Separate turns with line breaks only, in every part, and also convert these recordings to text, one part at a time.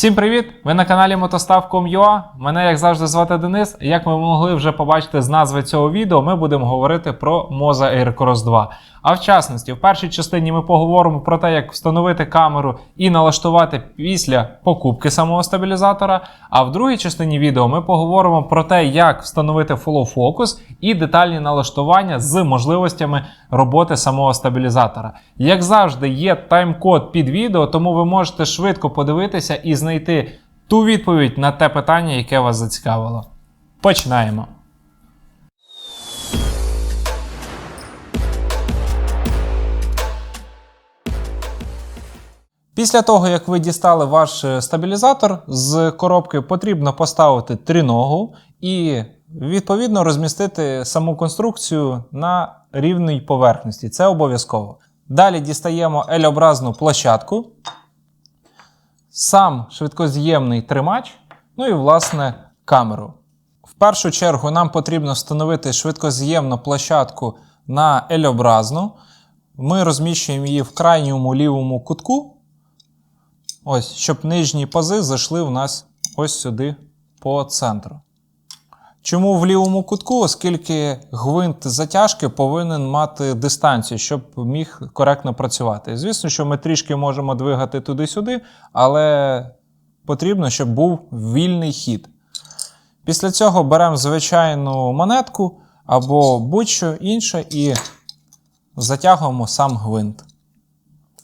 Всім привіт! Ви на каналі Мотостав.com.ua. Мене, як завжди, звати Денис. Як ви могли вже побачити з назви цього відео, ми будемо говорити про Moza Aircross 2. А в частності, в першій частині ми поговоримо про те, як встановити камеру і налаштувати після покупки самого стабілізатора. А в другій частині відео ми поговоримо про те, як встановити follow focus і детальні налаштування з можливостями роботи самого стабілізатора. Як завжди, є тайм-код під відео, тому ви можете швидко подивитися і знайти ту відповідь на те питання, яке вас зацікавило. Починаємо. Після того, як ви дістали ваш е, стабілізатор з коробки, потрібно поставити триногу і відповідно розмістити саму конструкцію на рівній поверхності. Це обов'язково. Далі дістаємо L-образну площадку, сам швидкоз'ємний тримач, ну і власне камеру. В першу чергу нам потрібно встановити швидкоз'ємну площадку на L-образну. Ми розміщуємо її в крайньому лівому кутку. Ось, щоб нижні пази зайшли в нас ось сюди по центру. Чому в лівому кутку? Оскільки гвинт затяжки повинен мати дистанцію, щоб міг коректно працювати. Звісно, що ми трішки можемо двигати туди-сюди, але потрібно, щоб був вільний хід. Після цього беремо звичайну монетку або будь-що інше і затягуємо сам гвинт.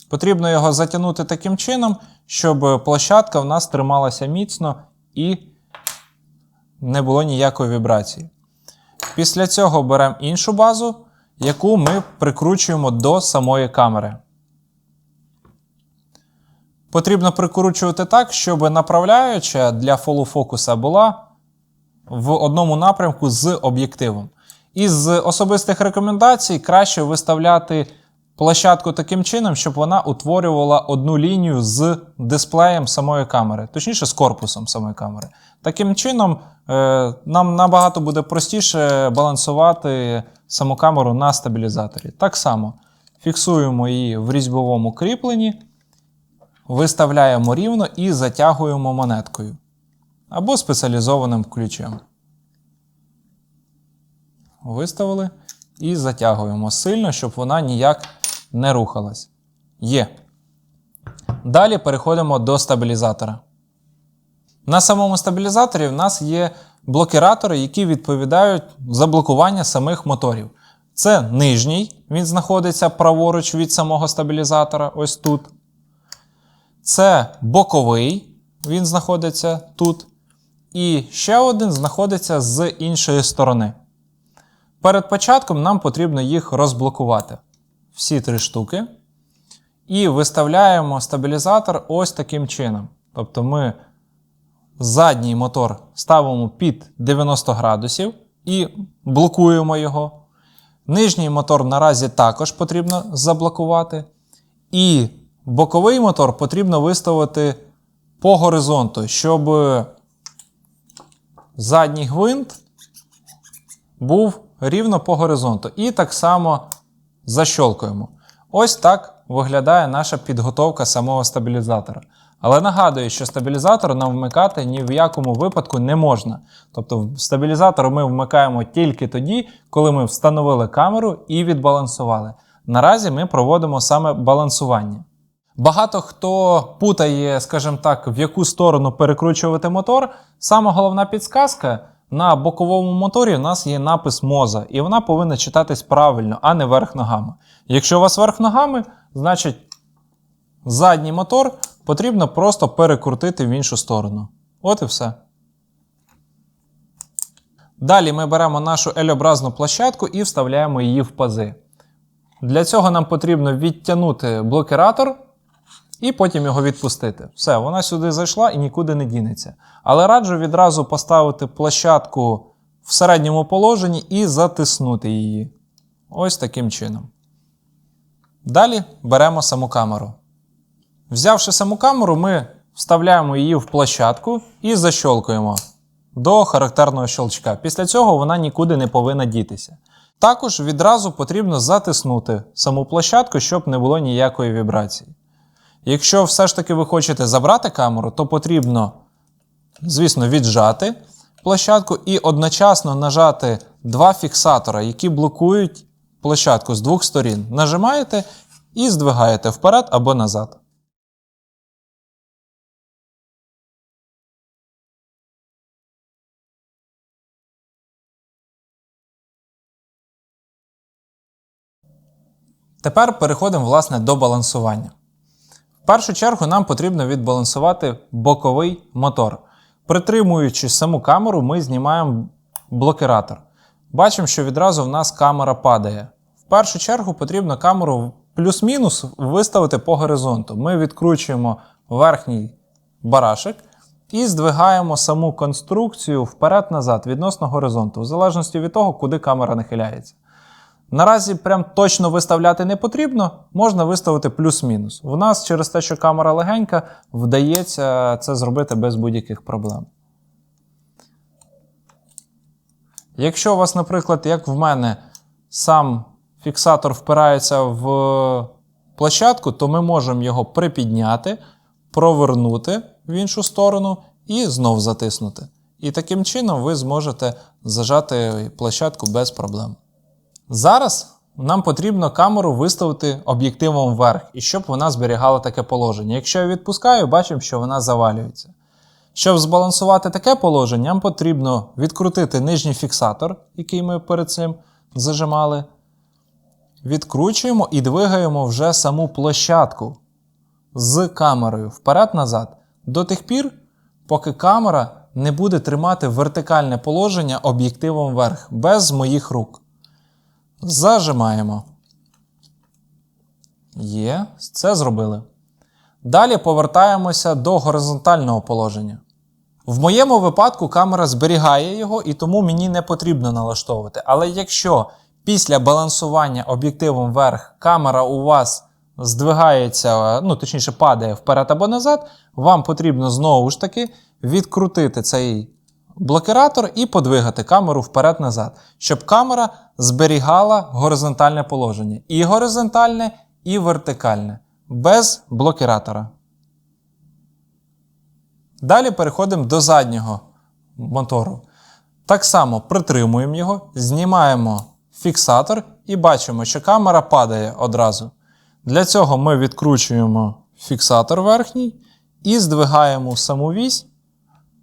Потрібно його затягнути таким чином, щоб площадка в нас трималася міцно і не було ніякої вібрації. Після цього беремо іншу базу, яку ми прикручуємо до самої камери. Потрібно прикручувати так, щоб направляюча для follow фокуса була в одному напрямку з об'єктивом. Із особистих рекомендацій краще виставляти площадку таким чином, щоб вона утворювала одну лінію з дисплеєм самої камери, точніше з корпусом самої камери. Таким чином, е, нам набагато буде простіше балансувати саму камеру на стабілізаторі. Так само фіксуємо її в різьбовому кріпленні, виставляємо рівно і затягуємо монеткою або спеціалізованим ключем. Виставили і затягуємо сильно, щоб вона ніяк не рухалась. Є. Далі переходимо до стабілізатора. На самому стабілізаторі в нас є блокіратори, які відповідають за блокування самих моторів. Це нижній, він знаходиться праворуч від самого стабілізатора, ось тут. Це боковий, він знаходиться тут. І ще один знаходиться з іншої сторони. Перед початком нам потрібно їх розблокувати. Всі три штуки. І виставляємо стабілізатор ось таким чином. Тобто ми задній мотор ставимо під 90 градусів і блокуємо його. Нижній мотор наразі також потрібно заблокувати. І боковий мотор потрібно виставити по горизонту, щоб задній гвинт був рівно по горизонту. І так само защолкуємо. Ось так виглядає наша підготовка самого стабілізатора. Але нагадую, що стабілізатор нам вмикати ні в якому випадку не можна. Тобто стабілізатор ми вмикаємо тільки тоді, коли ми встановили камеру і відбалансували. Наразі ми проводимо саме балансування. Багато хто путає, скажімо так, в яку сторону перекручувати мотор. Саме головна підсказка на боковому моторі у нас є напис моза, і вона повинна читатись правильно, а не верх ногами. Якщо у вас верх ногами, значить задній мотор потрібно просто перекрутити в іншу сторону. От і все. Далі ми беремо нашу L-образну площадку і вставляємо її в пази. Для цього нам потрібно відтягнути блокіратор і потім його відпустити. Все, вона сюди зайшла і нікуди не дінеться. Але раджу відразу поставити площадку в середньому положенні і затиснути її. Ось таким чином. Далі беремо саму камеру. Взявши саму камеру, ми вставляємо її в площадку і защолкуємо до характерного щелчка. Після цього вона нікуди не повинна дітися. Також відразу потрібно затиснути саму площадку, щоб не було ніякої вібрації. Якщо все ж таки ви хочете забрати камеру, то потрібно, звісно, віджати площадку і одночасно нажати два фіксатора, які блокують площадку з двох сторін. Нажимаєте і здвигаєте вперед або назад. Тепер переходимо власне до балансування. В першу чергу нам потрібно відбалансувати боковий мотор. Притримуючи саму камеру, ми знімаємо блокиратор. Бачимо, що відразу в нас камера падає. В першу чергу потрібно камеру плюс-мінус виставити по горизонту. Ми відкручуємо верхній барашек і здвигаємо саму конструкцію вперед-назад відносно горизонту, в залежності від того, куди камера нахиляється. Наразі прям точно виставляти не потрібно, можна виставити плюс-мінус. В нас через те, що камера легенька, вдається це зробити без будь-яких проблем. Якщо у вас, наприклад, як в мене, сам фіксатор впирається в площадку, то ми можемо його припідняти, провернути в іншу сторону і знов затиснути. І таким чином ви зможете зажати площадку без проблем. Зараз нам потрібно камеру виставити об'єктивом вверх, і щоб вона зберігала таке положення. Якщо я відпускаю, бачимо, що вона завалюється. Щоб збалансувати таке положення, нам потрібно відкрутити нижній фіксатор, який ми перед цим зажимали. Відкручуємо і двигаємо вже саму площадку з камерою вперед-назад до тих пір, поки камера не буде тримати вертикальне положення об'єктивом вверх, без моїх рук. Зажимаємо. Є, це зробили. Далі повертаємося до горизонтального положення. В моєму випадку камера зберігає його, і тому мені не потрібно налаштовувати. Але якщо після балансування об'єктивом вверх камера у вас здвигається, ну точніше падає вперед або назад, вам потрібно знову ж таки відкрутити цей блокиратор і подвигати камеру вперед-назад, щоб камера зберігала горизонтальне положення. І горизонтальне, і вертикальне, без блокиратора. Далі переходимо до заднього мотору. Так само притримуємо його, знімаємо фіксатор і бачимо, що камера падає одразу. Для цього ми відкручуємо фіксатор верхній і здвигаємо саму вісь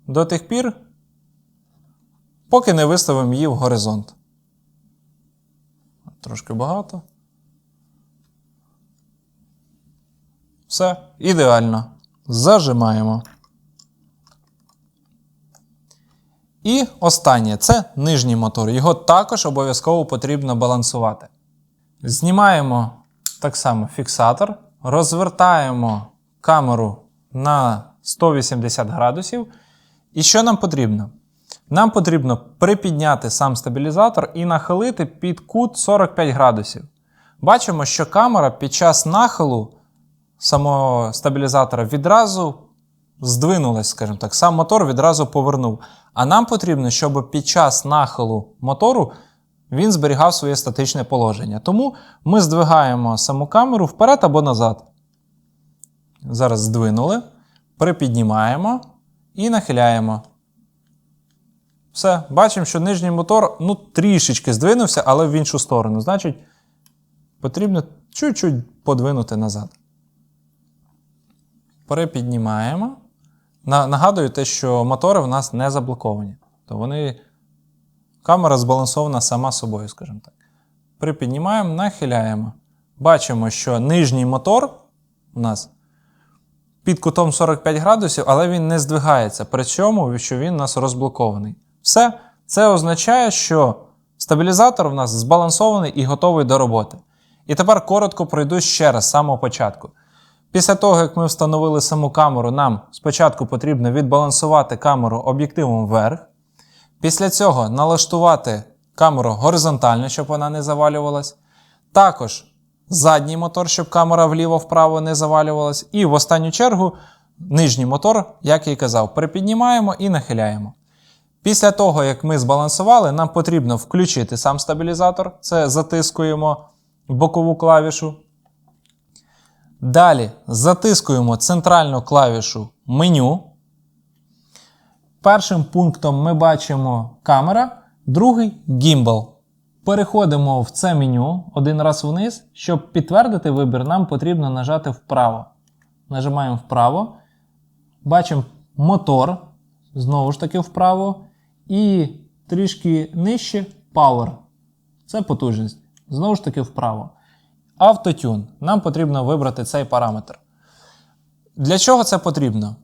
до тих пір, поки не виставимо її в горизонт. Трошки багато. Все, ідеально. Зажимаємо. І останнє це нижній мотор. Його також обов'язково потрібно балансувати. Знімаємо так само фіксатор, розвертаємо камеру на 180 градусів. І що нам потрібно? Нам потрібно припідняти сам стабілізатор і нахилити під кут 45 градусів. Бачимо, що камера під час нахилу самого стабілізатора відразу здвинулась, скажімо так, сам мотор відразу повернув. А нам потрібно, щоб під час нахилу мотору він зберігав своє статичне положення. Тому ми здвигаємо саму камеру вперед або назад. Зараз здвинули, припіднімаємо і нахиляємо. Все, бачимо, що нижній мотор ну, трішечки здвинувся, але в іншу сторону. Значить, потрібно чуть-чуть подвинути назад. Перепіднімаємо. Нагадую те, що мотори в нас не заблоковані. То вони. Камера збалансована сама собою, скажімо так. Припіднімаємо, нахиляємо. Бачимо, що нижній мотор у нас під кутом 45 градусів, але він не здвигається. При цьому, що він у нас розблокований. Все, це означає, що стабілізатор у нас збалансований і готовий до роботи. І тепер коротко пройду ще раз з самого початку. Після того, як ми встановили саму камеру, нам спочатку потрібно відбалансувати камеру об'єктивом вверх. Після цього налаштувати камеру горизонтально, щоб вона не завалювалась. Також задній мотор, щоб камера вліво-вправо не завалювалась. І в останню чергу нижній мотор, як я і казав, припіднімаємо і нахиляємо. Після того, як ми збалансували, нам потрібно включити сам стабілізатор. Це затискуємо бокову клавішу. Далі затискуємо центральну клавішу меню. Першим пунктом ми бачимо камера, другий гімбал. Переходимо в це меню один раз вниз. Щоб підтвердити вибір, нам потрібно нажати вправо. Нажимаємо вправо. Бачимо мотор. Знову ж таки вправо. І трішки нижче Power. Це потужність. Знову ж таки вправо. Автотюн. Нам потрібно вибрати цей параметр. Для чого це потрібно?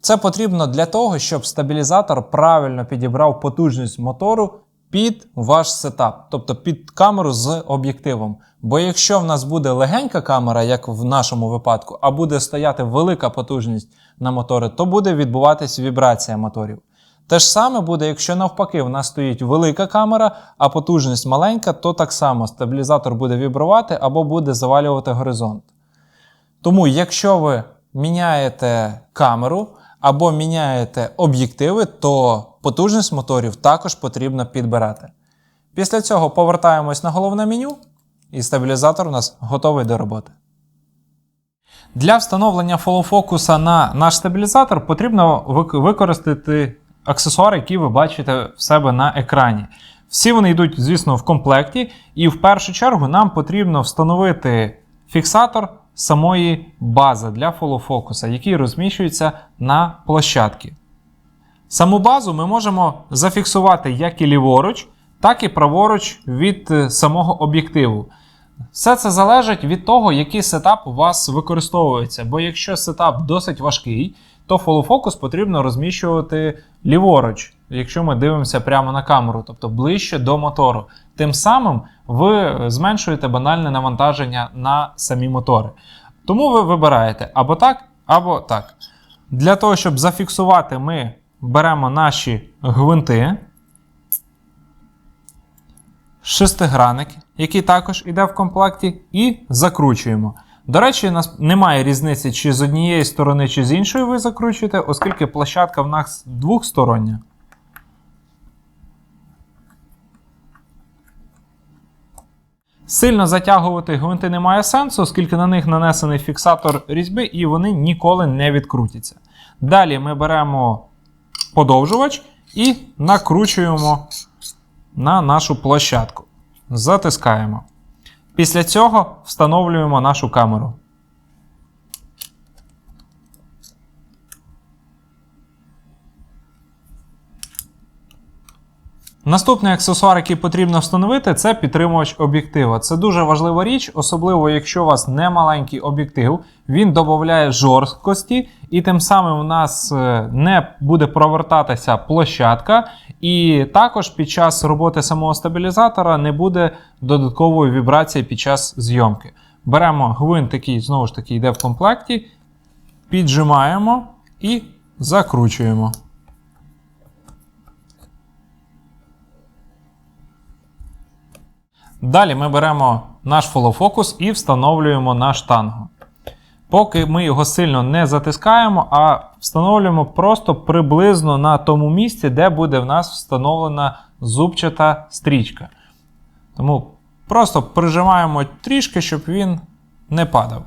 Це потрібно для того, щоб стабілізатор правильно підібрав потужність мотору під ваш сетап, тобто під камеру з об'єктивом. Бо якщо в нас буде легенька камера, як в нашому випадку, а буде стояти велика потужність на мотори, то буде відбуватись вібрація моторів. Те ж саме буде, якщо навпаки в нас стоїть велика камера, а потужність маленька, то так само стабілізатор буде вібрувати або буде завалювати горизонт. Тому, якщо ви міняєте камеру або міняєте об'єктиви, то потужність моторів також потрібно підбирати. Після цього повертаємось на головне меню, і стабілізатор у нас готовий до роботи. Для встановлення фолофокуса на наш стабілізатор потрібно використати аксесуари, які ви бачите в себе на екрані. Всі вони йдуть, звісно, в комплекті, і в першу чергу нам потрібно встановити фіксатор самої бази для фолофокуса, який розміщується на площадці. Саму базу ми можемо зафіксувати як і ліворуч, так і праворуч від е, самого об'єктиву. Все це залежить від того, який сетап у вас використовується. Бо якщо сетап досить важкий, то фолофокус потрібно розміщувати ліворуч, якщо ми дивимося прямо на камеру, тобто ближче до мотору. Тим самим ви зменшуєте банальне навантаження на самі мотори. Тому ви вибираєте або так, або так. Для того, щоб зафіксувати, ми беремо наші гвинти шестигранник, який також йде в комплекті, і закручуємо. До речі, нас немає різниці, чи з однієї сторони, чи з іншої ви закручуєте, оскільки площадка в нас двохстороння. Сильно затягувати гвинти немає сенсу, оскільки на них нанесений фіксатор різьби і вони ніколи не відкрутяться. Далі ми беремо подовжувач і накручуємо на нашу площадку. Затискаємо. Після цього встановлюємо нашу камеру. Наступний аксесуар, який потрібно встановити, це підтримувач об'єктива. Це дуже важлива річ, особливо якщо у вас не маленький об'єктив, він додає жорсткості, і тим самим у нас е, не буде провертатися площадка, і також під час роботи самого стабілізатора не буде додаткової вібрації під час зйомки. Беремо гвинт, який знову ж таки йде в комплекті, піджимаємо і закручуємо. Далі ми беремо наш фолофокус і встановлюємо на штангу. Поки ми його сильно не затискаємо, а встановлюємо просто приблизно на тому місці, де буде в нас встановлена зубчата стрічка. Тому просто прижимаємо трішки, щоб він не падав.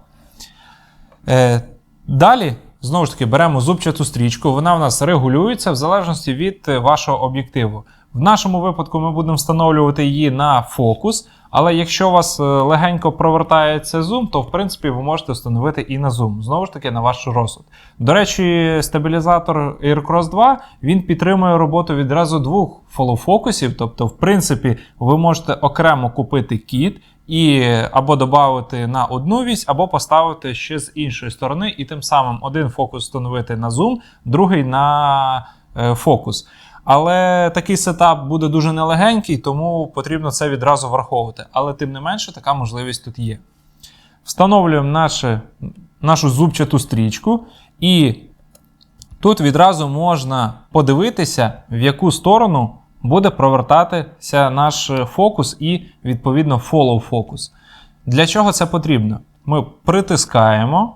Е, далі, знову ж таки, беремо зубчату стрічку, вона в нас регулюється в залежності від е, вашого об'єктиву. В нашому випадку ми будемо встановлювати її на фокус, але якщо у вас е, легенько провертається зум, то в принципі ви можете встановити і на зум. Знову ж таки, на ваш розсуд. До речі, стабілізатор AirCross 2 він підтримує роботу відразу двох фолофокусів. Тобто, в принципі, ви можете окремо купити кіт і або додати на одну вісь, або поставити ще з іншої сторони, і тим самим один фокус встановити на зум, другий на е, фокус. Але такий сетап буде дуже нелегенький, тому потрібно це відразу враховувати. Але тим не менше, така можливість тут є. Встановлюємо наше, нашу зубчату стрічку, і тут відразу можна подивитися, в яку сторону буде провертатися наш фокус і, відповідно, follow фокус. Для чого це потрібно? Ми притискаємо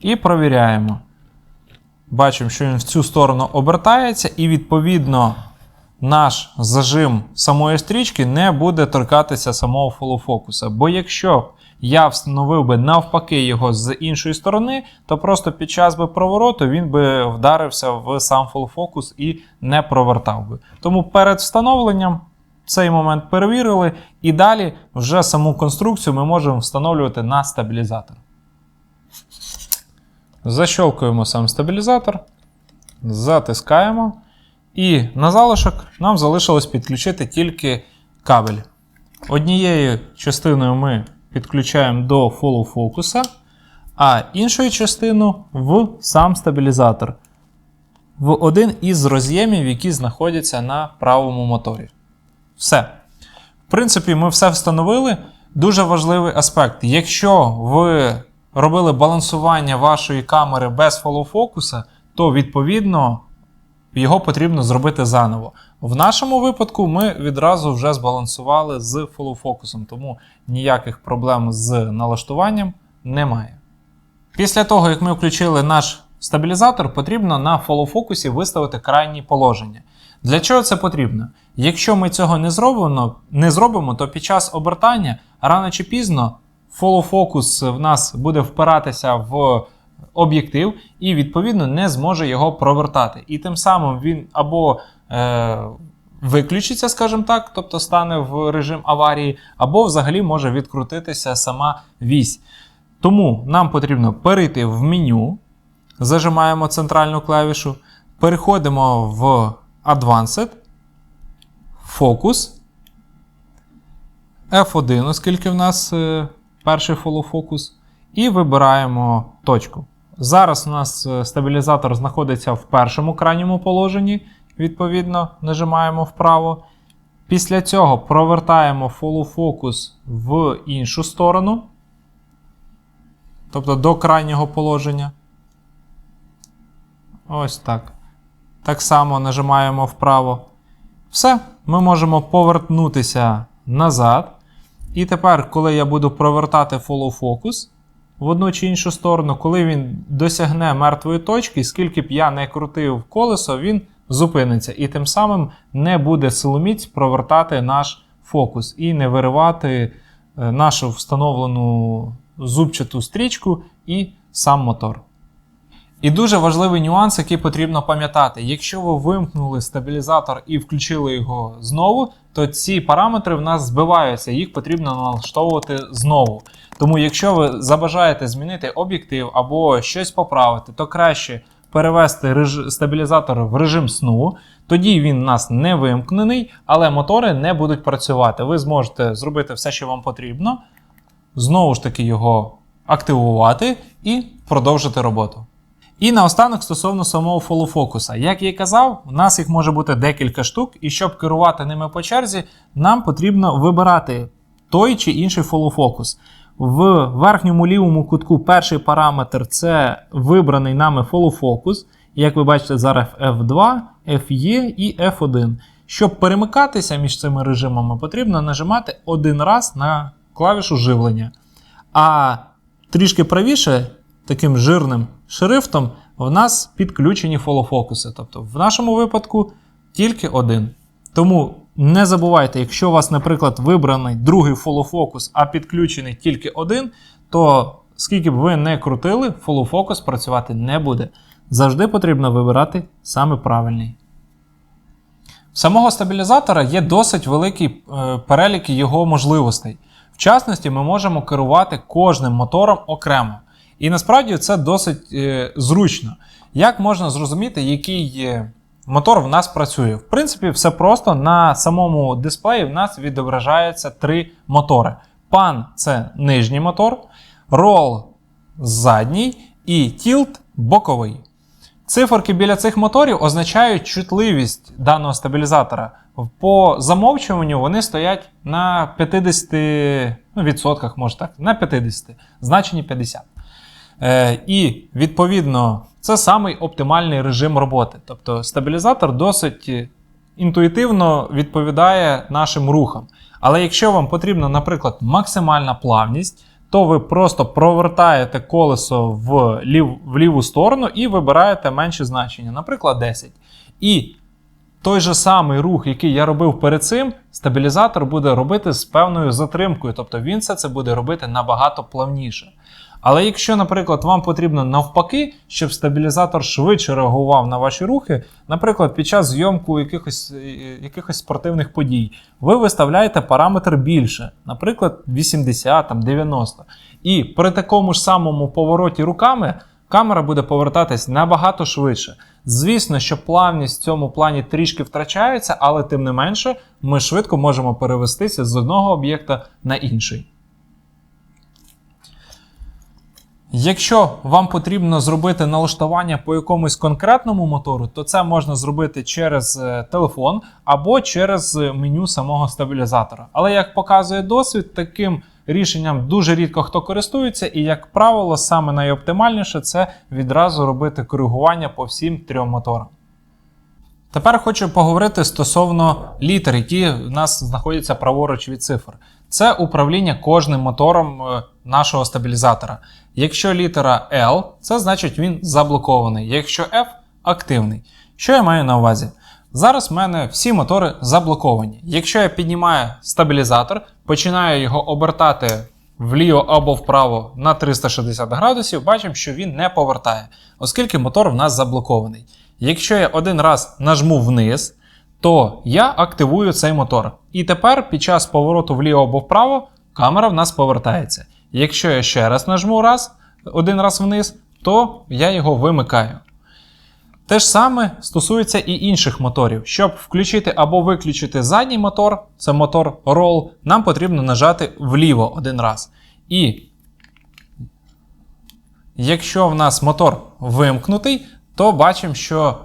і провіряємо. Бачимо, що він в цю сторону обертається, і відповідно наш зажим самої стрічки не буде торкатися самого фолофокуса. Бо якщо я встановив би навпаки його з іншої сторони, то просто під час би провороту він би вдарився в сам focus і не провертав би. Тому перед встановленням цей момент перевірили, і далі вже саму конструкцію ми можемо встановлювати на стабілізатор. Защелкуємо сам стабілізатор, затискаємо. І на залишок нам залишилось підключити тільки кабель. Однією частиною ми підключаємо до follow фокуса, а іншу частину в сам стабілізатор. В один із роз'ємів, які знаходяться на правому моторі. Все. В принципі, ми все встановили. Дуже важливий аспект. Якщо ви робили балансування вашої камери без фоллоу-фокуса, то відповідно його потрібно зробити заново. В нашому випадку ми відразу вже збалансували з фоллоу-фокусом, тому ніяких проблем з налаштуванням немає. Після того, як ми включили наш стабілізатор, потрібно на фоллоу-фокусі виставити крайні положення. Для чого це потрібно? Якщо ми цього не зробимо, не зробимо, то під час обертання рано чи пізно фоллоу-фокус в нас буде впиратися в об'єктив і, відповідно, не зможе його провертати. І тим самим він або е, виключиться, скажімо так, тобто стане в режим аварії, або взагалі може відкрутитися сама вісь. Тому нам потрібно перейти в меню, зажимаємо центральну клавішу, переходимо в Advanced, Focus, F1, оскільки в нас е, перший follow focus, і вибираємо точку. Зараз у нас е, стабілізатор знаходиться в першому крайньому положенні, відповідно, нажимаємо вправо. Після цього провертаємо follow focus в іншу сторону, тобто до крайнього положення. Ось так. Так само нажимаємо вправо. Все, ми можемо повернутися назад. І тепер, коли я буду провертати follow focus в одну чи іншу сторону, коли він досягне мертвої точки, скільки б я не крутив колесо, він зупиниться. І тим самим не буде силоміць провертати наш фокус і не виривати е, нашу встановлену зубчату стрічку і сам мотор. І дуже важливий нюанс, який потрібно пам'ятати. Якщо ви вимкнули стабілізатор і включили його знову, то ці параметри в нас збиваються, їх потрібно налаштовувати знову. Тому, якщо ви забажаєте змінити об'єктив або щось поправити, то краще перевести реж... стабілізатор в режим сну. Тоді він у нас не вимкнений, але мотори не будуть працювати. Ви зможете зробити все, що вам потрібно, знову ж таки його активувати і продовжити роботу. І наостанок стосовно самого фолофокуса. Як я і казав, у нас їх може бути декілька штук, і щоб керувати ними по черзі, нам потрібно вибирати той чи інший фолофокус. В верхньому лівому кутку перший параметр це вибраний нами фолофокус. Як ви бачите, зараз F2, FE і F1. Щоб перемикатися між цими режимами, потрібно нажимати один раз на клавішу живлення. А трішки правіше, таким жирним шрифтом, в нас підключені фолофокуси. Тобто, в нашому випадку тільки один. Тому не забувайте, якщо у вас, наприклад, вибраний другий фолофокус, а підключений тільки один, то скільки б ви не крутили, фолофокус працювати не буде. Завжди потрібно вибирати саме правильний. В самого стабілізатора є досить великий е, перелік його можливостей. В частності, ми можемо керувати кожним мотором окремо. І насправді це досить е, зручно. Як можна зрозуміти, який мотор в нас працює? В принципі, все просто на самому дисплеї в нас відображаються три мотори. Пан це нижній мотор, рол задній і тілт боковий. Циферки біля цих моторів означають чутливість даного стабілізатора. По замовчуванню вони стоять на 50%, ну, відсотках, може так, на 50, значенні 50. Е, І відповідно це самий оптимальний режим роботи. Тобто стабілізатор досить інтуїтивно відповідає нашим рухам. Але якщо вам потрібна, наприклад, максимальна плавність, то ви просто провертаєте колесо в, лів, в ліву сторону і вибираєте менше значення, наприклад, 10. І той же самий рух, який я робив перед цим, стабілізатор буде робити з певною затримкою, тобто він все це буде робити набагато плавніше. Але якщо, наприклад, вам потрібно навпаки, щоб стабілізатор швидше реагував на ваші рухи, наприклад, під час зйомку якихось, е, якихось спортивних подій, ви виставляєте параметр більше, наприклад, 80 там, 90. І при такому ж самому повороті руками камера буде повертатись набагато швидше. Звісно, що плавність в цьому плані трішки втрачається, але тим не менше, ми швидко можемо перевестися з одного об'єкта на інший. Якщо вам потрібно зробити налаштування по якомусь конкретному мотору, то це можна зробити через е, телефон або через е, меню самого стабілізатора. Але як показує досвід, таким рішенням дуже рідко хто користується, і, як правило, саме найоптимальніше це відразу робити коригування по всім трьом моторам. Тепер хочу поговорити стосовно літер, які в нас знаходяться праворуч від цифр. Це управління кожним мотором е, нашого стабілізатора. Якщо літера L, це значить він заблокований. Якщо F активний. Що я маю на увазі? Зараз в мене всі мотори заблоковані. Якщо я піднімаю стабілізатор, починаю його обертати вліво або вправо на 360 градусів, бачимо, що він не повертає, оскільки мотор в нас заблокований. Якщо я один раз нажму вниз, то я активую цей мотор. І тепер під час повороту вліво або вправо камера в нас повертається. Якщо я ще раз нажму раз, один раз вниз, то я його вимикаю. Те ж саме стосується і інших моторів. Щоб включити або виключити задній мотор, це мотор Roll, нам потрібно нажати вліво один раз. І якщо в нас мотор вимкнутий, то бачимо, що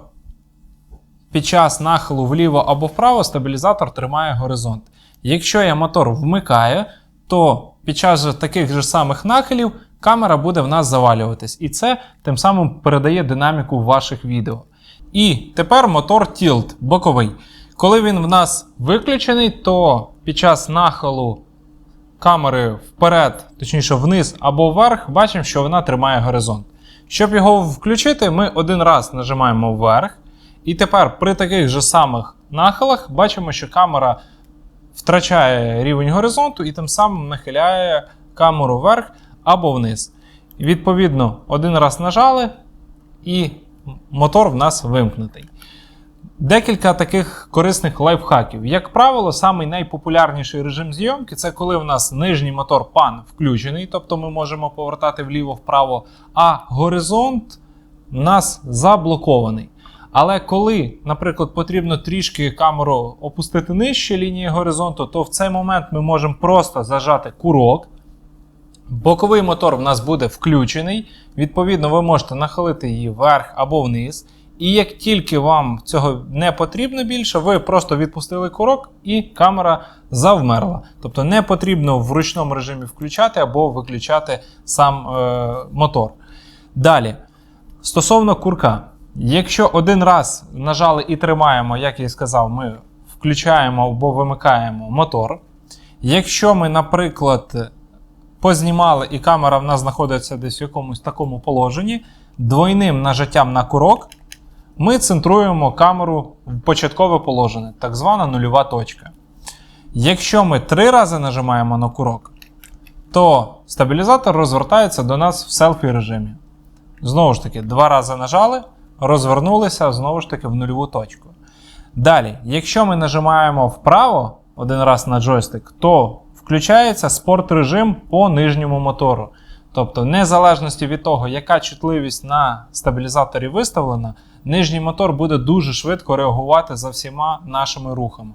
під час нахилу вліво або вправо стабілізатор тримає горизонт. Якщо я мотор вмикаю, то під час таких же самих нахилів камера буде в нас завалюватись. І це тим самим передає динаміку ваших відео. І тепер мотор Tilt боковий. Коли він в нас виключений, то під час нахилу камери вперед, точніше вниз або вверх, бачимо, що вона тримає горизонт. Щоб його включити, ми один раз нажимаємо вверх. І тепер при таких же самих нахилах бачимо, що камера втрачає рівень горизонту і тим самим нахиляє камеру вверх або вниз. Відповідно, один раз нажали, і мотор в нас вимкнутий. Декілька таких корисних лайфхаків. Як правило, самий найпопулярніший режим зйомки це коли в нас нижній мотор пан включений, тобто ми можемо повертати вліво-вправо, а горизонт у нас заблокований. Але коли, наприклад, потрібно трішки камеру опустити нижче лінії горизонту, то в цей момент ми можемо просто зажати курок. Боковий мотор в нас буде включений. Відповідно, ви можете нахилити її вверх або вниз. І як тільки вам цього не потрібно більше, ви просто відпустили курок і камера завмерла. Тобто не потрібно в ручному режимі включати або виключати сам е, мотор. Далі, стосовно курка. Якщо один раз нажали і тримаємо, як я і сказав, ми включаємо або вимикаємо мотор. Якщо ми, наприклад, познімали і камера в нас знаходиться десь в якомусь такому положенні, двойним нажаттям на курок ми центруємо камеру в початкове положення, так звана нульова точка. Якщо ми три рази нажимаємо на курок, то стабілізатор розвертається до нас в селфі режимі. Знову ж таки, два рази нажали, розвернулися знову ж таки в нульову точку. Далі, якщо ми нажимаємо вправо один раз на джойстик, то включається спорт режим по нижньому мотору. Тобто, в незалежності від того, яка чутливість на стабілізаторі виставлена, нижній мотор буде дуже швидко реагувати за всіма нашими рухами.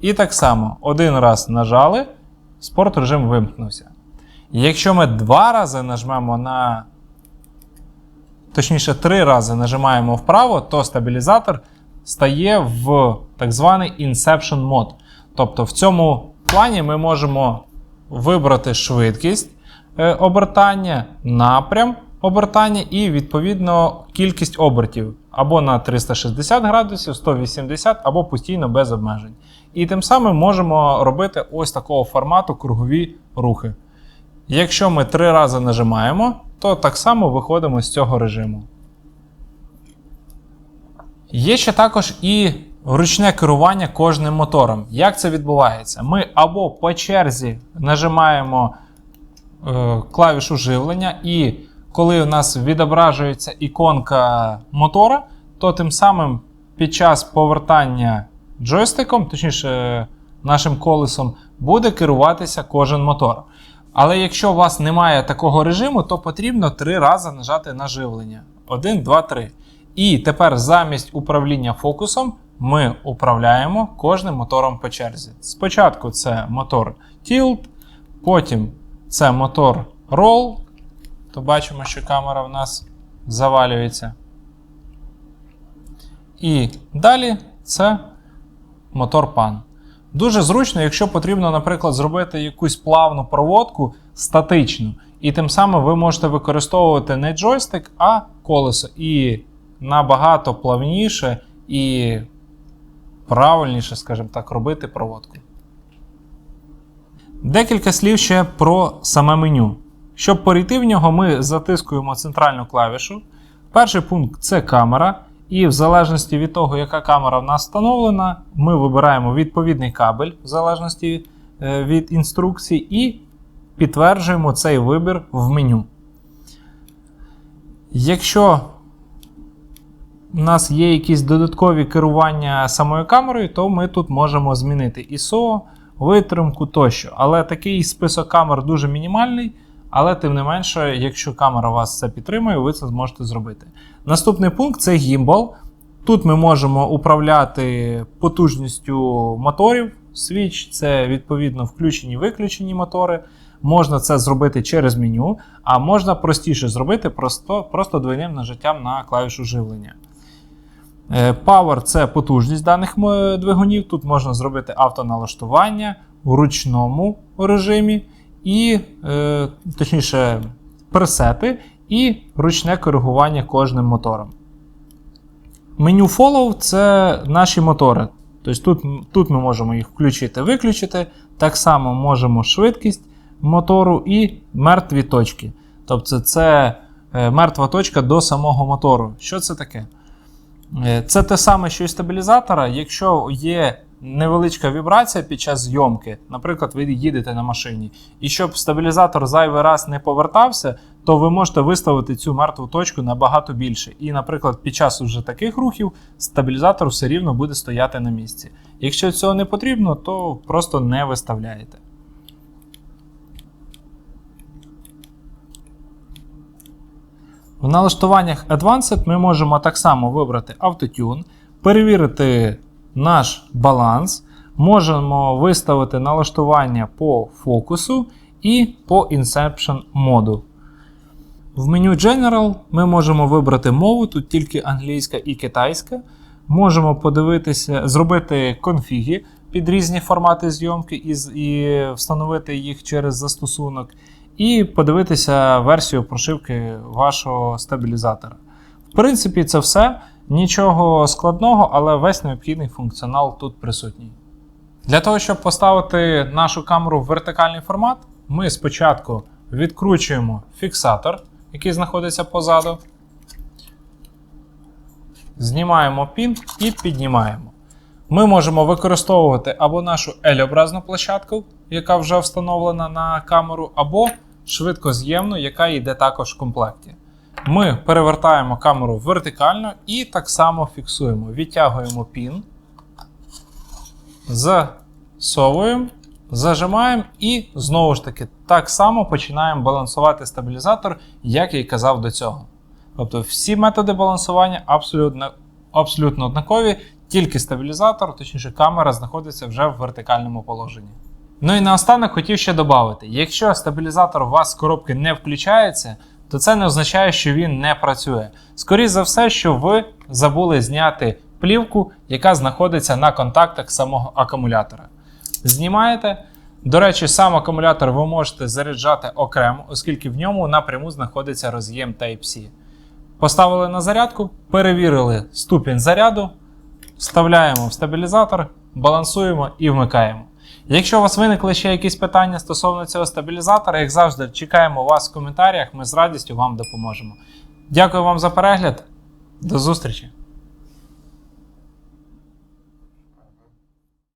І так само, один раз нажали, спорт режим вимкнувся. Якщо ми два рази нажмемо на, точніше, три рази нажимаємо вправо, то стабілізатор стає в так званий Inception мод. Тобто в цьому плані ми можемо вибрати швидкість е, обертання, напрям обертання і, відповідно, кількість обертів або на 360 градусів, 180 або постійно без обмежень. І тим самим можемо робити ось такого формату кругові рухи. Якщо ми три рази нажимаємо, то так само виходимо з цього режиму. Є ще також і ручне керування кожним мотором. Як це відбувається? Ми або по черзі нажимаємо е, клавішу живлення, і коли у нас відображується іконка мотора, то тим самим під час повертання джойстиком, точніше нашим колесом, буде керуватися кожен мотор. Але якщо у вас немає такого режиму, то потрібно три рази нажати на живлення. 1, 2, 3. І тепер замість управління фокусом ми управляємо кожним мотором по черзі. Спочатку це мотор Tilt, потім це мотор Roll. То бачимо, що камера в нас завалюється. І далі це мотор PAN. Дуже зручно, якщо потрібно, наприклад, зробити якусь плавну проводку статичну. І тим самим ви можете використовувати не джойстик, а колесо. І набагато плавніше і правильніше, скажімо так, робити проводку. Декілька слів ще про саме меню. Щоб перейти в нього, ми затискуємо центральну клавішу. Перший пункт це камера. І в залежності від того, яка камера в нас встановлена, ми вибираємо відповідний кабель в залежності е, від інструкції, і підтверджуємо цей вибір в меню. Якщо у нас є якісь додаткові керування самою камерою, то ми тут можемо змінити ISO, витримку тощо. Але такий список камер дуже мінімальний. Але тим не менше, якщо камера вас це підтримує, ви це зможете зробити. Наступний пункт це гімбал. Тут ми можемо управляти потужністю моторів. Switch це відповідно включені виключені мотори. Можна це зробити через меню, а можна простіше зробити просто, просто двойним нажиттям на клавішу живлення. Е, Power це потужність даних двигунів. Тут можна зробити автоналаштування у ручному режимі, і, е, точніше, пресети і ручне коригування кожним мотором. Меню Follow це наші мотори. Тобто Тут тут ми можемо їх включити-виключити. Так само можемо швидкість мотору і мертві точки. Тобто це е, мертва точка до самого мотору. Що це таке? Е, Це те саме, що і стабілізатора. Якщо є невеличка вібрація під час зйомки, наприклад, ви їдете на машині, і щоб стабілізатор зайвий раз не повертався, то ви можете виставити цю мертву точку набагато більше. І, наприклад, під час уже таких рухів стабілізатор все рівно буде стояти на місці. Якщо цього не потрібно, то просто не виставляєте. В налаштуваннях Advanced ми можемо так само вибрати Autotune, перевірити наш баланс, можемо виставити налаштування по фокусу і по Inception моду. В меню General ми можемо вибрати мову, тут тільки англійська і китайська. Можемо подивитися, зробити конфіги під різні формати зйомки і, і встановити їх через застосунок. І подивитися версію прошивки вашого стабілізатора. В принципі, це все. Нічого складного, але весь необхідний функціонал тут присутній. Для того, щоб поставити нашу камеру в вертикальний формат, ми спочатку відкручуємо фіксатор, який знаходиться позаду. Знімаємо пін і піднімаємо. Ми можемо використовувати або нашу L-образну площадку, яка вже встановлена на камеру, або швидкоз'ємну, яка йде також в комплекті. Ми перевертаємо камеру вертикально і так само фіксуємо. Відтягуємо пін, засовуємо, зажимаємо і знову ж таки так само починаємо балансувати стабілізатор, як я й казав до цього. Тобто всі методи балансування абсолютно, абсолютно однакові, тільки стабілізатор, точніше камера, знаходиться вже в вертикальному положенні. Ну і наостанок хотів ще додати: якщо стабілізатор у вас з коробки не включається, то це не означає, що він не працює. Скоріше за все, що ви забули зняти плівку, яка знаходиться на контактах самого акумулятора. Знімаєте. До речі, сам акумулятор ви можете заряджати окремо, оскільки в ньому напряму знаходиться роз'єм Type-C. Поставили на зарядку, перевірили ступінь заряду, вставляємо в стабілізатор, балансуємо і вмикаємо. Якщо у вас виникли ще якісь питання стосовно цього стабілізатора, як завжди, чекаємо вас в коментарях, ми з радістю вам допоможемо. Дякую вам за перегляд, до зустрічі!